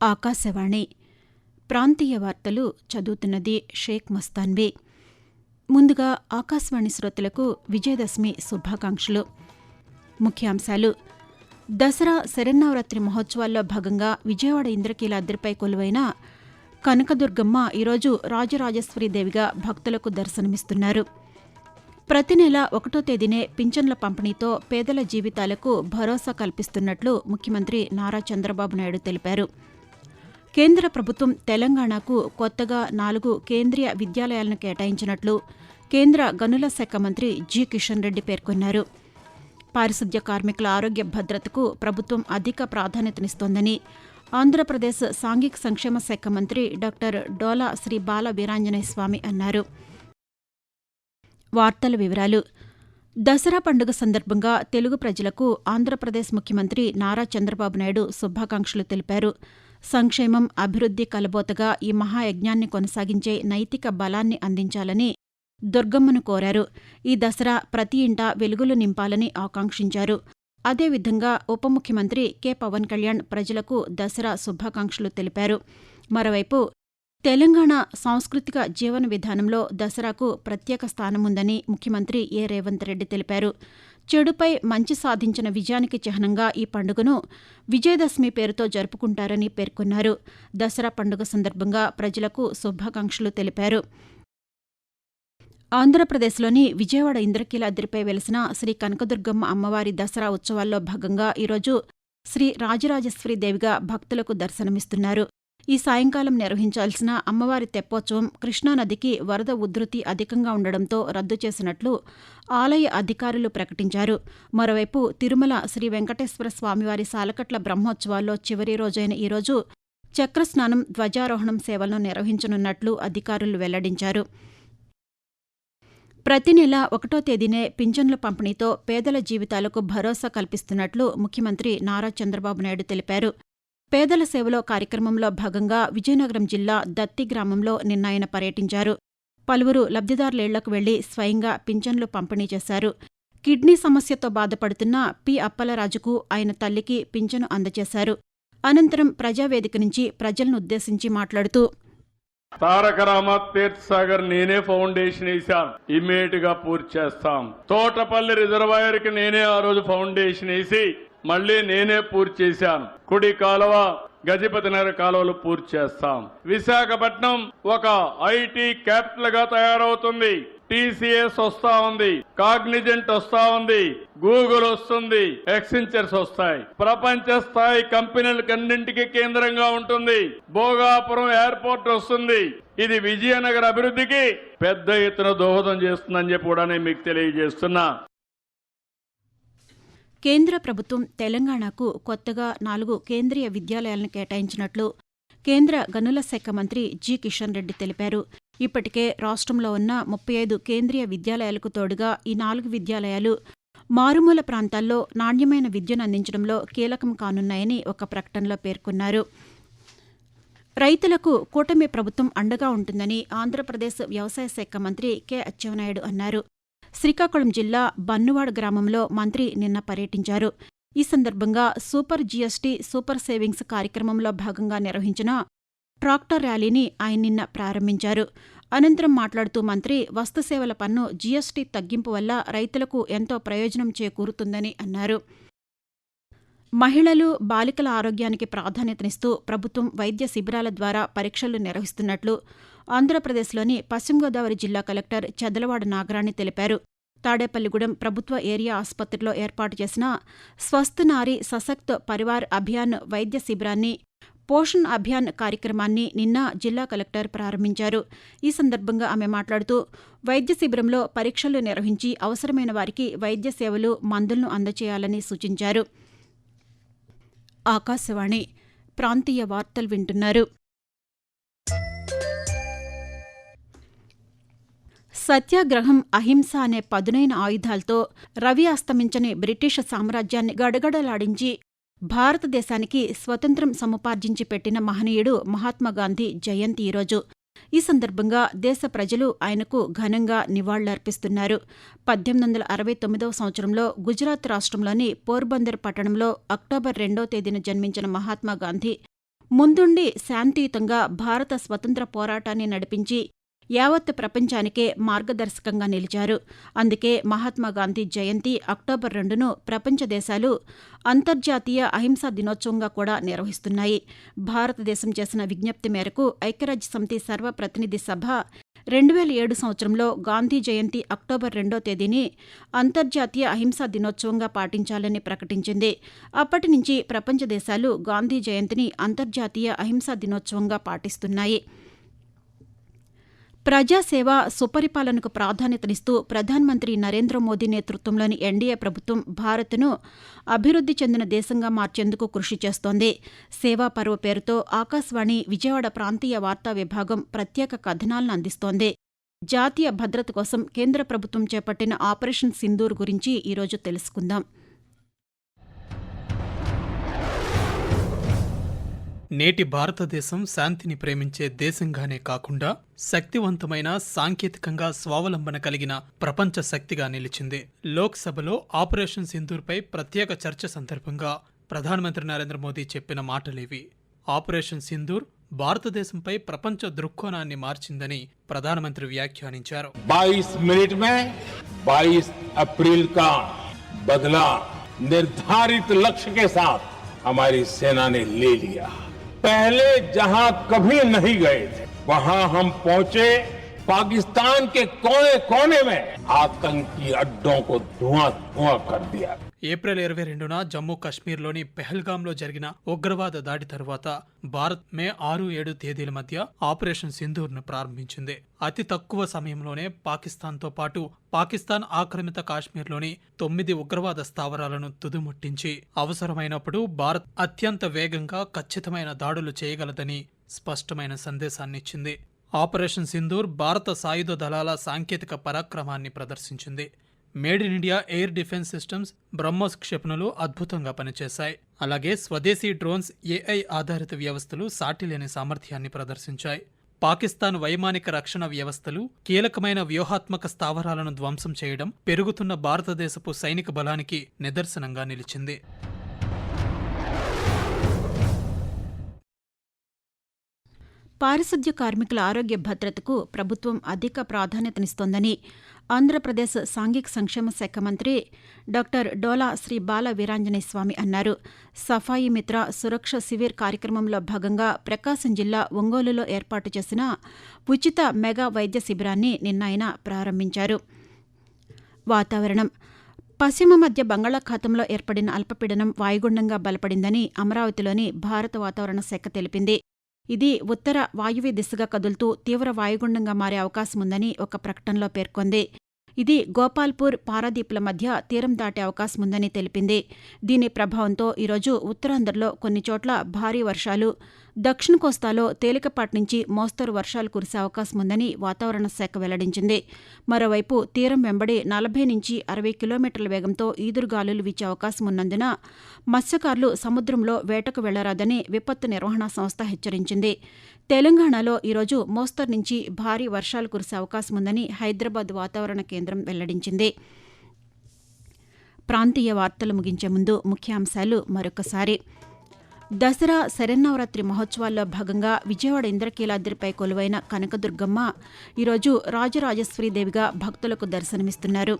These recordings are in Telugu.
ఆకాశవాణి. ప్రాంతీయ వార్తలు చదువుతున్నది షేక్ మస్తాన్వి. ముందుగా ఆకాశవాణి శ్రోతలకు విజయదశమి శుభాకాంక్షలు. ముఖ్యాంశాలు. దసరా శరన్నవరాత్రి మహోత్సవాల్లో భాగంగా విజయవాడ ఇంద్రకీలాద్రిపై కొలువైన కనకదుర్గమ్మ ఈరోజు రాజరాజేశ్వరీదేవిగా భక్తులకు దర్శనమిస్తున్నారు. ప్రతి నెల ఒకటో తేదీనే పింఛన్ల పంపిణీతో పేదల జీవితాలకు భరోసా కల్పిస్తున్నట్లు ముఖ్యమంత్రి నారా చంద్రబాబు నాయుడు తెలిపారు. కేంద్ర ప్రభుత్వం తెలంగాణకు కొత్తగా నాలుగు కేంద్రీయ విద్యాలయాలను కేటాయించినట్లు కేంద్ర గనుల శాఖ మంత్రి జి. కిషన్ రెడ్డి పేర్కొన్నారు. పారిశుద్ధ్య కార్మికుల ఆరోగ్య భద్రతకు ప్రభుత్వం అధిక ప్రాధాన్యతనిస్తోందని ఆంధ్రప్రదేశ్ సాంఘిక సంక్షేమ శాఖ మంత్రి డాక్టర్ డోలా శ్రీ బాల వీరాంజనేయ స్వామి అన్నారు. వార్తల వివరాలు. దసరా పండుగ సందర్భంగా తెలుగు ప్రజలకు ఆంధ్రప్రదేశ్ ముఖ్యమంత్రి నారా చంద్రబాబు నాయుడు శుభాకాంక్షలు తెలిపారు. సంక్షేమం అభివృద్ది కలబోతగా ఈ మహాయజ్ఞాన్ని కొనసాగించే నైతిక బలాన్ని అందించాలని దుర్గమ్మను కోరారు. ఈ దసరా ప్రతి ఇంటా వెలుగులు నింపాలని ఆకాంక్షించారు. అదేవిధంగా ఉప ముఖ్యమంత్రి కె. పవన్ కళ్యాణ్ ప్రజలకు దసరా శుభాకాంక్షలు తెలిపారు. మరోవైపు తెలంగాణ సాంస్కృతిక జీవన విధానంలో దసరాకు ప్రత్యేక స్థానముందని ముఖ్యమంత్రి ఏ. రేవంత్ రెడ్డి తెలిపారు. చెడుపై మంచి సాధించిన విజయానికి చిహ్నంగా ఈ పండుగను విజయదశమి పేరుతో జరుపుకుంటారని పేర్కొన్నారు. దసరా పండుగ సందర్భంగా ప్రజలకు శుభాకాంక్షలు తెలిపారు. ఆంధ్రప్రదేశ్లోని విజయవాడ ఇంద్రకీలాద్రిపై వెలిసిన శ్రీ కనకదుర్గమ్మ అమ్మవారి దసరా ఉత్సవాల్లో భాగంగా ఈరోజు శ్రీ రాజరాజేశ్వరి దేవిగా భక్తులకు దర్శనమిస్తున్నారు. ఈ సాయంకాలం నిర్వహించాల్సిన అమ్మవారి తెప్పోత్సవం కృష్ణానదికి వరద ఉధృతి అధికంగా ఉండడంతో రద్దు చేసినట్లు ఆలయ అధికారులు ప్రకటించారు. మరోవైపు తిరుమల శ్రీ వెంకటేశ్వర స్వామివారి సాలకట్ల బ్రహ్మోత్సవాల్లో చివరి రోజైన ఈరోజు చక్రస్నానం ధ్వజారోహణం సేవలను నిర్వహించనున్నట్లు అధికారులు వెల్లడించారు. ప్రతి నెల ఒకటో తేదీనే పింఛన్ల పంపిణీతో పేదల జీవితాలకు భరోసా కల్పిస్తున్నట్లు ముఖ్యమంత్రి నారా చంద్రబాబు నాయుడు తెలిపారు. పేదల సేవలో కార్యక్రమంలో భాగంగా విజయనగరం జిల్లా దత్తి గ్రామంలో నిన్న ఆయన పర్యటించారు. పలువురు లబ్ధిదారుల ఇళ్ళకు వెళ్ళి స్వయంగా పింఛన్లు పంపిణీ చేశారు. కిడ్నీ సమస్యతో బాధపడుతున్న పి అప్పలరాజుకు ఆయన తల్లికి పింఛను అందజేశారు. అనంతరం ప్రజావేదిక నుంచి ప్రజలను ఉద్దేశించి మాట్లాడుతూ తారక రామారావు సాగర్ నేనే ఫౌండేషన్ వేసాను ఇమ్మీడియట్గా పూర్తి చేస్తాం. తోటపల్లి రిజర్వాయర్కి నేనే ఆ రోజు ఫౌండేషన్ వేసి మళ్ళీ నేనే పూర్తి చేశాను. కుడి కాలువ గజపతినగర కాలువలు పూర్తి చేస్తాం. విశాఖపట్నం ఒక ఐటీ క్యాపిటల్గా తయారవుతుంది. టీసీఎస్ వస్తా ఉంది. కాగ్నిజెంట్ వస్తా ఉంది. గూగుల్ వస్తుంది. ఎక్సెంచర్స్ వస్తాయి. ప్రపంచ స్థాయి కంపెనీలకన్నింటికి కేంద్రంగా ఉంటుంది. భోగాపురం ఎయిర్పోర్ట్ వస్తుంది. ఇది విజయనగర అభివృద్ధికి పెద్ద ఎత్తున దోహదం చేస్తుందని చెప్పి కూడా నేను మీకు తెలియజేస్తున్నా. కేంద్ర ప్రభుత్వం తెలంగాణకు కొత్తగా నాలుగు కేంద్రీయ విద్యాలయాలను కేటాయించినట్లు కేంద్ర గనుల శాఖ మంత్రి జి కిషన్ రెడ్డి తెలిపారు. ఇప్పటికే రాష్ట్రంలో ఉన్న ముప్పై ఐదు కేంద్రీయ విద్యాలయాలకు తోడుగా ఈ నాలుగు విద్యాలయాలు మారుమూల ప్రాంతాల్లో నాణ్యమైన విద్యను అందించడంలో కీలకం కానున్నాయని ఒక ప్రకటనలో పేర్కొన్నారు. రైతులకు కూటమి ప్రభుత్వం అండగా ఉంటుందని ఆంధ్రప్రదేశ్ వ్యవసాయ శాఖ మంత్రి కె అచ్చెన్నాయుడు అన్నారు. శ్రీకాకుళం జిల్లా బన్నువాడ గ్రామంలో మంత్రి నిన్న పర్యటించారు. ఈ సందర్భంగా సూపర్ జీఎస్టీ సూపర్ సేవింగ్స్ కార్యక్రమంలో భాగంగా నిర్వహించిన ట్రాక్టర్ ర్యాలీని ఆయన నిన్న ప్రారంభించారు. అనంతరం మాట్లాడుతూ మంత్రి వస్తుసేవల పన్ను జీఎస్టీ తగ్గింపు వల్ల రైతులకు ఎంతో ప్రయోజనం చేకూరుతుందని అన్నారు. మహిళలు బాలికల ఆరోగ్యానికి ప్రాధాన్యతనిస్తూ ప్రభుత్వం వైద్య శిబిరాల ద్వారా పరీక్షలు నిర్వహిస్తున్నట్లు ఆంధ్రప్రదేశ్లోని పశ్చిమ గోదావరి జిల్లా కలెక్టర్ చెదలవాడ నాగరాణి తెలిపారు. తాడేపల్లిగూడెం ప్రభుత్వ ఏరియా ఆసుపత్రిలో ఏర్పాటు చేసిన స్వస్థ్ నారి సశక్త్ పరివార్ అభియాన్ వైద్య శిబిరాన్ని పోషణ్ అభియాన్ కార్యక్రమాన్ని నిన్న జిల్లా కలెక్టర్ ప్రారంభించారు. ఈ సందర్భంగా ఆమె మాట్లాడుతూ వైద్య శిబిరంలో పరీక్షలు నిర్వహించి అవసరమైన వారికి వైద్య సేవలు మందులను అందజేయాలని సూచించారు. ఆకాశవాణి ప్రాంతీయ వార్తలు వింటున్నారు. సత్యాగ్రహం అహింస అనే పదునైన ఆయుధాలతో రవి అస్తమించని బ్రిటిష్ సామ్రాజ్యాన్ని గడగడలాడించి భారతదేశానికి స్వతంత్రం సముపార్జించి పెట్టిన మహనీయుడు మహాత్మాగాంధీ జయంతి ఈరోజు. ఈ సందర్భంగా దేశ ప్రజలు ఆయనకు ఘనంగా నివాళులర్పిస్తున్నారు. పద్దెనిమిది వందల అరవై తొమ్మిదవ సంవత్సరంలో గుజరాత్ రాష్ట్రంలోని పోర్బందర్ పట్టణంలో అక్టోబర్ రెండో తేదీన జన్మించిన మహాత్మాగాంధీ ముందుండి శాంతియుతంగా భారత స్వతంత్ర పోరాటాన్ని నడిపించి యావత్ ప్రపంచానికే మార్గదర్శకంగా నిలిచారు. అందుకే మహాత్మాగాంధీ జయంతి అక్టోబర్ రెండును ప్రపంచ దేశాలు అంతర్జాతీయ అహింసా దినోత్సవంగా కూడా నిర్వహిస్తున్నాయి. భారతదేశం చేసిన విజ్ఞప్తి మేరకు ఐక్యరాజ్య సమితి సర్వప్రతినిధి సభ రెండు వేల ఏడు సంవత్సరంలో గాంధీ జయంతి అక్టోబర్ రెండో తేదీని అంతర్జాతీయ అహింసా దినోత్సవంగా పాటించాలని ప్రకటించింది. అప్పటి నుంచి ప్రపంచ దేశాలు గాంధీ జయంతిని అంతర్జాతీయ అహింసా దినోత్సవంగా పాటిస్తున్నాయి. ప్రజాసేవ సుపరిపాలనకు ప్రాధాన్యతనిస్తూ ప్రధానమంత్రి నరేంద్ర మోదీ నేతృత్వంలోని ఎన్డీఏ ప్రభుత్వం భారత్ను అభివృద్ధి చెందిన దేశంగా మార్చేందుకు కృషి చేస్తోంది. సేవా పర్వ పేరుతో ఆకాశవాణి విజయవాడ ప్రాంతీయ వార్తా విభాగం ప్రత్యేక కథనాలను అందిస్తోంది. జాతీయ భద్రత కోసం కేంద్ర ప్రభుత్వం చేపట్టిన ఆపరేషన్ సింధూర్ గురించి ఈరోజు తెలుసుకుందాం. నేటి భారతదేశం శాంతిని ప్రేమించే దేశంగానే కాకుండా శక్తివంతమైన సాంకేతికంగా స్వావలంబన కలిగిన ప్రపంచ శక్తిగా నిలిచింది. లోక్సభలో ఆపరేషన్ సింధూర్పై ప్రత్యేక చర్చ సందర్భంగా ప్రధానమంత్రి నరేంద్ర మోదీ చెప్పిన మాటలేవి. ఆపరేషన్ సింధూర్ భారతదేశంపై ప్రపంచ దృక్కోణాన్ని మార్చిందని ప్రధానమంత్రి వ్యాఖ్యానించారు. మినిట్ మే అప్రిల్ బదలా నిర్ధారిత లక్ష్య కే సాథ్ సేనా నే లే లియా. पहले जहाँ कभी नहीं गए थे, वहाँ हम पहुँचे पाकिस्तान के कोने कोने में। आतंकी अड्डों को धुआँ धुआँ कर दिया। ఏప్రిల్ ఇరవై రెండున జమ్మూ కాశ్మీర్లోని పెహల్గాంలో జరిగిన ఉగ్రవాద దాడి తర్వాత భారత్ మే ఆరు ఏడు తేదీల మధ్య ఆపరేషన్ సింధూర్ను ప్రారంభించింది. అతి తక్కువ సమయంలోనే పాకిస్తాన్తో పాటు పాకిస్తాన్ ఆక్రమిత కాశ్మీర్లోని తొమ్మిది ఉగ్రవాద స్థావరాలను తుదుముట్టించి అవసరమైనప్పుడు భారత్ అత్యంత వేగంగా ఖచ్చితమైన దాడులు చేయగలదని స్పష్టమైన సందేశాన్నిచ్చింది ఆపరేషన్ సింధూర్ భారత సాయుధ దళాల సాంకేతిక పరాక్రమాన్ని ప్రదర్శించింది. Made in India air defence systems BrahMos క్షిపణులు అద్భుతంగా పనిచేశాయి. అలాగే స్వదేశీ డ్రోన్స్ ఏఐ ఆధారిత వ్యవస్థలు సాటిలేని సామర్థ్యాన్ని ప్రదర్శించాయి. పాకిస్తాన్ వైమానిక రక్షణ వ్యవస్థలు కీలకమైన వ్యూహాత్మక స్థావరాలను ధ్వంసం చేయడం పెరుగుతున్న భారతదేశపు సైనిక బలానికి నిదర్శనంగా నిలిచింది. పారిశుద్ధ్య కార్మికుల ఆరోగ్య భద్రతకు ప్రభుత్వం అధిక ప్రాధాన్యతనిస్తోందని ఆంధ్రప్రదేశ్ సాంఘిక సంక్షేమ శాఖ మంత్రి డాక్టర్ డోలా శ్రీ బాల వీరాంజనేయ స్వామి అన్నారు. సఫాయి మిత్ర సురక్ష శివిర్ కార్యక్రమంలో భాగంగా ప్రకాశం జిల్లా ఒంగోలులో ఏర్పాటు చేసిన ఉచిత మెగా వైద్య శిబిరాన్ని నిన్న ఆయన ప్రారంభించారు. వాతావరణం. పశ్చిమ మధ్య బంగాళాఖాతంలో ఏర్పడిన అల్పపీడనం వాయుగుండంగా బలపడిందని అమరావతిలోని భారత వాతావరణ శాఖ తెలిపింది. ఇది ఉత్తర వాయువ్య దిశగా కదులుతూ తీవ్ర వాయుగుండంగా మారే అవకాశం ఉందని ఒక ప్రకటనలో పేర్కొంది. ఇది గోపాల్పూర్ పారాదీపుల మధ్య తీరం దాటే అవకాశం ఉందని తెలిపింది. దీని ప్రభావంతో ఈరోజు ఉత్తరాంధ్రలో కొన్ని చోట్ల భారీ వర్షాలు దక్షిణ కోస్తాలో తేలికపాటి నుంచి మోస్తరు వర్షాలు కురిసే అవకాశం ఉందని వాతావరణ శాఖ వెల్లడించింది. మరోవైపు తీరం వెంబడి నలభై నుంచి అరవై కిలోమీటర్ల వేగంతో ఈదురుగాలులు వీచే అవకాశం ఉన్నందున మత్స్యకారులు సముద్రంలో వేటకు వెళ్ళరాదని విపత్తు నిర్వహణ సంస్థ హెచ్చరించింది. తెలంగాణలో ఈరోజు మోస్తరు నుంచి భారీ వర్షాలు కురిసే అవకాశం ఉందని హైదరాబాద్ వాతావరణ కేంద్రం వెల్లడించింది. ప్రాంతీయ వార్తలు ముగించే ముందు ముఖ్యాంశాలు మరొకసారి. దసరా శరన్నవరాత్రి మహోత్సవాల్లో భాగంగా విజయవాడ ఇంద్రకీలాద్రిపై కొలువైన కనకదుర్గమ్మ ఈరోజు రాజరాజేశ్వరీదేవిగా భక్తులకు దర్శనమిస్తున్నారు.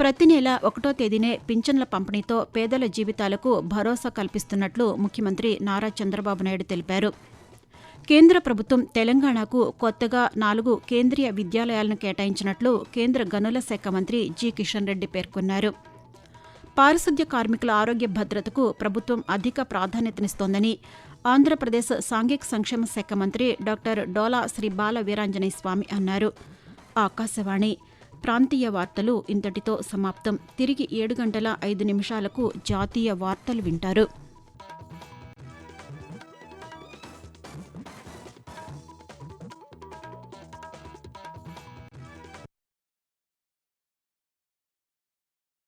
ప్రతి నెల ఒకటో తేదీనే పింఛన్ల పంపిణీతో పేదల జీవితాలకు భరోసా కల్పిస్తున్నట్లు ముఖ్యమంత్రి నారా చంద్రబాబు నాయుడు తెలిపారు. కేంద్ర ప్రభుత్వం తెలంగాణకు కొత్తగా నాలుగు కేంద్రీయ విద్యాలయాలను కేటాయించినట్లు కేంద్ర గనుల శాఖ మంత్రి జి కిషన్ రెడ్డి పేర్కొన్నారు. పారిశుద్ధ్య కార్మికుల ఆరోగ్య భద్రతకు ప్రభుత్వం అధిక ప్రాధాన్యతనిస్తోందని ఆంధ్రప్రదేశ్ సాంఘిక సంక్షేమ శాఖ మంత్రి డాక్టర్ డోలా శ్రీ బాల వీరాంజనేయ స్వామి అన్నారు. ఆకాశవాణి ప్రాంతీయ వార్తలు ఇంతటితో సమాప్తం. తిరిగి ఏడు గంటల ఐదు నిమిషాలకు జాతీయ వార్తలు వింటారు.